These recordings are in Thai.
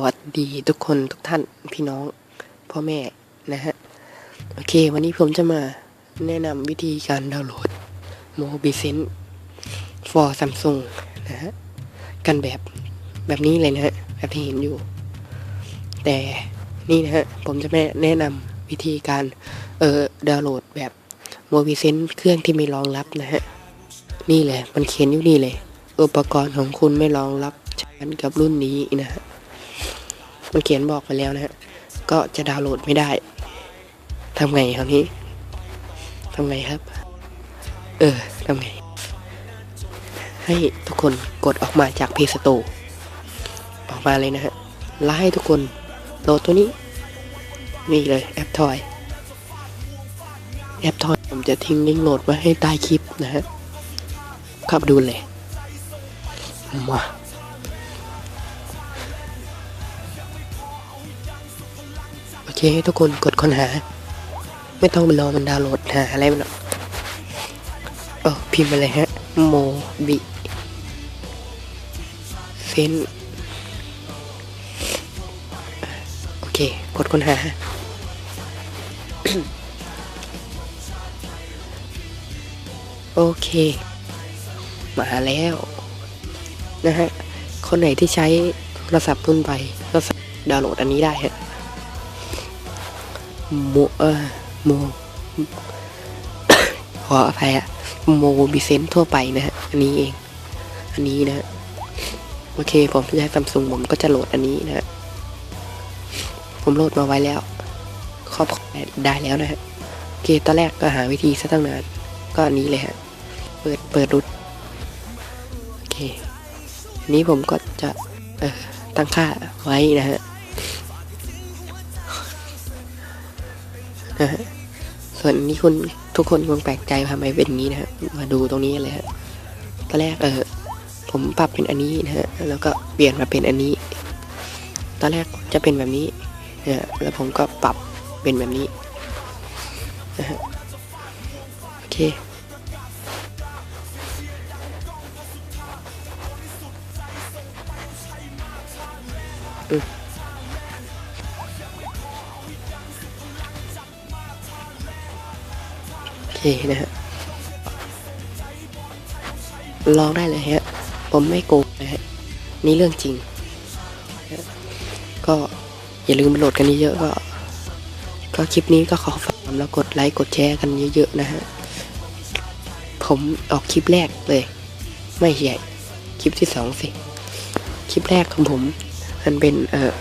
วัสดีทุกคนทุกท่านพี่น้องพ่อแม่นะฮะ โอเค วันนี้ผมจะมาแนะนำวิธีการดาวน์โหลด m o b i s e n for Samsung นะฮะ กันแบบแบบนี้เลยนะฮะ แบบที่เห็นอยู่ แต่นี่นะฮะ ผมจะแนะนำวิธีการเอ่อดาวน์โหลดแบบ m o b i s e n เครื่องที่ไม่รองรับนะฮะ นี่เลยมันเขียนอยู่นี่เลย อุปกรณ์ของคุณไม่รองรับใช้กันกับรุ่นนี้นะฮะ มันเขียนบอกไปแล้วนะฮะ ก็จะดาวน์โหลดไม่ได้ทำไงคราวนี้ทำไงครับ เออทำไง ให้ทุกคนกดออกมาจากเพ y s ส o r e ออกมาเลยนะฮะแล้วให้ทุกคนโหลดตัวนี้นี่เลยแอปทอย แอปทอยผมจะทิ้งลิงก์โหลดไว้ให้ใต้คลิปนะฮะข้าไปดูเลยมา เคทุกคนกดค้นหา ไม่ต้องไปรอมันดาวน์โหลดหาอะไรมันหรอกเออพิมพ์ไปเลยฮะ โมบิเซนโอเค กดค้นหาโอเค มาแล้ว นะฮะ คนไหนที่ใช้โทรศัพท์รุ่นไปก็สามารถดาวน์โหลดอันนี้ได้ฮะ โมเออโมขออภัยอะโมบิเซนทั่วไปนะฮะ อันนี้เอง อันนี้นะ โอเค ผมใช้ซัมซุงผมก็จะโหลดอันนี้นะฮะผมโหลดมาไว้แล้ว ครอบได้แล้วนะฮะ โอเค ตอนแรกก็หาวิธีซะตั้งนาน ก็อันนี้เลยฮะ เปิด เปิดรุดโอเค อันนี้ผมก็จะ เออตั้งค่าไว้นะฮะ นะฮะส่วนนี้คุณทุกคนคงแปลกใจทำไมเป็นงนี้นะฮะมาดูตรงนี้เลยฮะตอนแรกเออผมปรับเป็นอันนี้นะฮะแล้วก็เปลี่ยนมาเป็นอันนี้ ตอนแรกจะเป็นแบบนี้นะฮะแล้วผมก็ปรับเป็นแบบนี้นะฮะโอเคโอ เคนะฮะลองได้เลยฮะ ผมไม่โกงนะฮะ นี่เรื่องจริงฮะก็อย่าลืมโหลดกันเยอะๆก็ ก็คลิปนี้ก็ขอฝากแล้วกดไลค์กดแชร์กันเยอะๆนะฮะ ผมออกคลิปแรกเลย ไม่ใช่คลิปที่สองสิ คลิปแรกของผม มันเป็นเอ่อ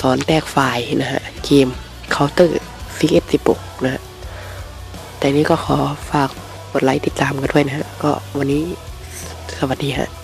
สอนแตกไฟล์นะฮะ เกม Counter CS16 นะฮะ แต่นี้ก็ขอฝากกดไลค์ติดตามกันด้วยนะฮะ ก็วันนี้สวัสดีฮะ